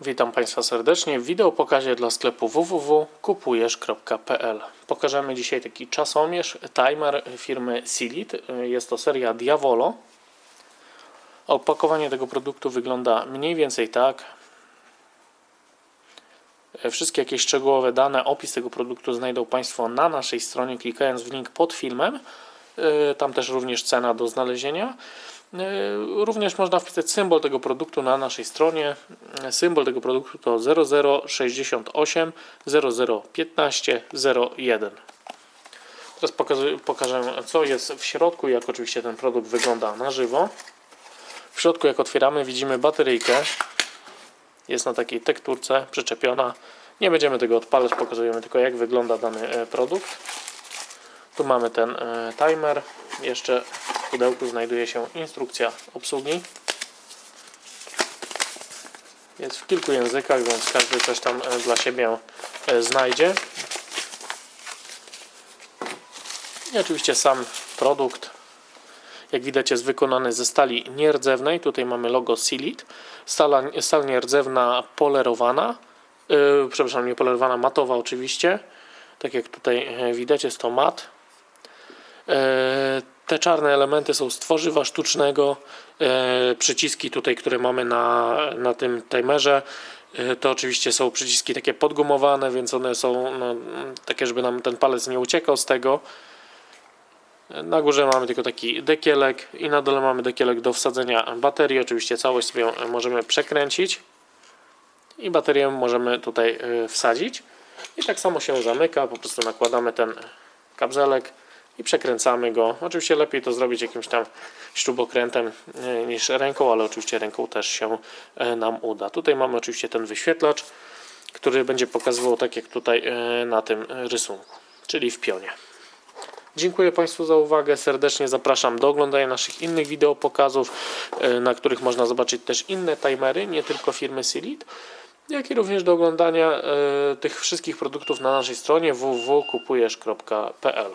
Witam Państwa serdecznie w wideopokazie dla sklepu www.kupujesz.pl. Pokażemy dzisiaj taki czasomierz, timer firmy Silit. Jest to seria Diavolo. Opakowanie tego produktu wygląda mniej więcej tak. Wszystkie jakieś szczegółowe dane, opis tego produktu znajdą Państwo na naszej stronie, klikając w link pod filmem. Tam też również cena do znalezienia. Yy, Również można wpisać symbol tego produktu na naszej stronie. Symbol tego produktu to 0068 0015 01. Teraz pokażę, pokażę co jest w środku, jak oczywiście ten produkt wygląda na żywo. W środku jak otwieramy widzimy bateryjkę. Jest na takiej tekturce przyczepiona. Nie będziemy tego odpalać, pokazujemy tylko jak wygląda dany e, produkt. Tu mamy ten e, timer. Jeszcze pudełku znajduje się instrukcja obsługi. Jest w kilku językach, więc każdy coś tam e, dla siebie e, znajdzie. I oczywiście sam produkt, jak widać, jest wykonany ze stali nierdzewnej. Tutaj mamy logo Silit. Stala, stal nierdzewna polerowana. Yy, przepraszam, nie polerowana, matowa oczywiście. Tak jak tutaj widać, jest to mat. E, Te czarne elementy są z tworzywa sztucznego. E, Przyciski tutaj, które mamy na, na tym timerze, e, to oczywiście są przyciski takie podgumowane, więc one są no, takie, żeby nam ten palec nie uciekał z tego. Na górze mamy tylko taki dekielek i na dole mamy dekielek do wsadzenia baterii. Oczywiście całość sobie możemy przekręcić i baterię możemy tutaj e, wsadzić. I tak samo się zamyka, po prostu nakładamy ten kabzelek i przekręcamy go. Oczywiście lepiej to zrobić jakimś tam śrubokrętem e, niż ręką, ale oczywiście ręką też się e, nam uda. Tutaj mamy oczywiście ten wyświetlacz, który będzie pokazywał tak jak tutaj e, na tym rysunku, czyli w pionie. Dziękuję Państwu za uwagę. Serdecznie zapraszam do oglądania naszych innych wideopokazów, na których można zobaczyć też inne timery, nie tylko firmy Silit, jak i również do oglądania tych wszystkich produktów na naszej stronie www.kupujesz.pl.